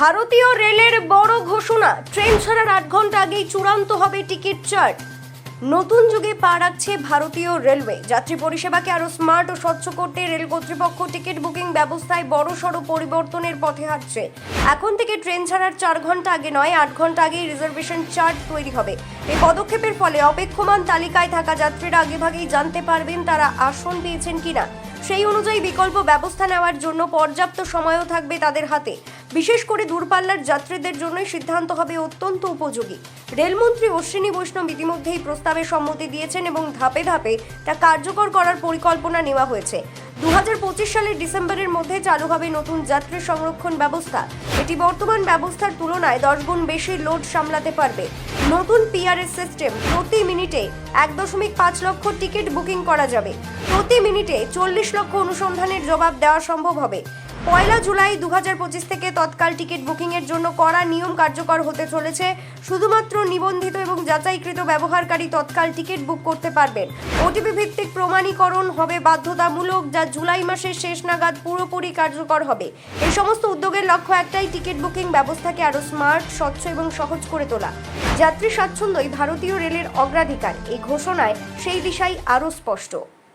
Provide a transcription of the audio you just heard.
ভারতীয় রেলের বড় ঘোষণা। ট্রেন ছাড়ার আট ঘণ্টা আগেই চূড়ান্ত হবে টিকিট চার্ট। নতুন যুগে পা রাখছে ভারতীয় রেলওয়ে। যাত্রী পরিষেবাকে আরও স্মার্ট ও স্বচ্ছ করতে রেল কর্তৃপক্ষ টিকিট বুকিং ব্যবস্থায় বড় সড়ো পরিবর্তনের পথে হাঁটছে। এখন থেকে ট্রেন ছাড়ার চার ঘণ্টা আগে নয়, আট ঘণ্টা আগেই রিজার্ভেশন চার্ট তৈরি হবে। এই পদক্ষেপের ফলে অপেক্ষমান তালিকায় থাকা যাত্রীরা আগেভাগেই জানতে পারবেন তারা আসন পেয়েছেন কিনা। সেই অনুযায়ী বিকল্প ব্যবস্থা নেওয়ার জন্য পর্যাপ্ত সময়ও থাকবে তাদের হাতে। বিশেষ করে দূরপাল্লার যাত্রীদের জন্য সিদ্ধান্ত হবে অত্যন্ত উপযোগী। রেলমন্ত্রী অশ্বিনী বৈষ্ণব ইতিমধ্যেই প্রস্তাবে সম্মতি দিয়েছেন এবং ধাপে ধাপে তা কার্যকর করার পরিকল্পনা নেওয়া হয়েছে। দু হাজার পঁচিশ সালের ডিসেম্বরের মধ্যে চালু হবে নতুন যাত্রী সংরক্ষণ ব্যবস্থা। এটি বর্তমান ব্যবস্থার তুলনায় দশ গুণ বেশি লোড সামলাতে পারবে। নতুন পিআরএস সিস্টেম প্রতি মিনিটে এক দশমিক পাঁচ লক্ষ টিকিট বুকিং করা যাবে। প্রতি মিনিটে চল্লিশ লক্ষ অনুসন্ধানের জবাব দেওয়া সম্ভব হবে। পয়লা জুলাই দু হাজার পঁচিশ থেকে তৎকাল টিকিট বুকিংয়ের জন্য কড়া নিয়ম কার্যকর হতে চলেছে। শুধুমাত্র নিবন্ধিত এবং যাচাইকৃত ব্যবহারকারী তৎকাল টিকিট বুক করতে পারবেন। ওটিপি ভিত্তিক প্রমাণীকরণ হবে বাধ্যতামূলক, যা জুলাই মাসের শেষ নাগাদ পুরোপুরি কার্যকর হবে। এই সমস্ত উদ্যোগের লক্ষ্য একটাই, টিকিট বুকিং ব্যবস্থাকে আরও স্মার্ট, স্বচ্ছ এবং সহজ করে তোলা। যাত্রী স্বাচ্ছন্দ্যই ভারতীয় রেলের অগ্রাধিকার। এই ঘোষণায় সেই দিশাই আরও স্পষ্ট।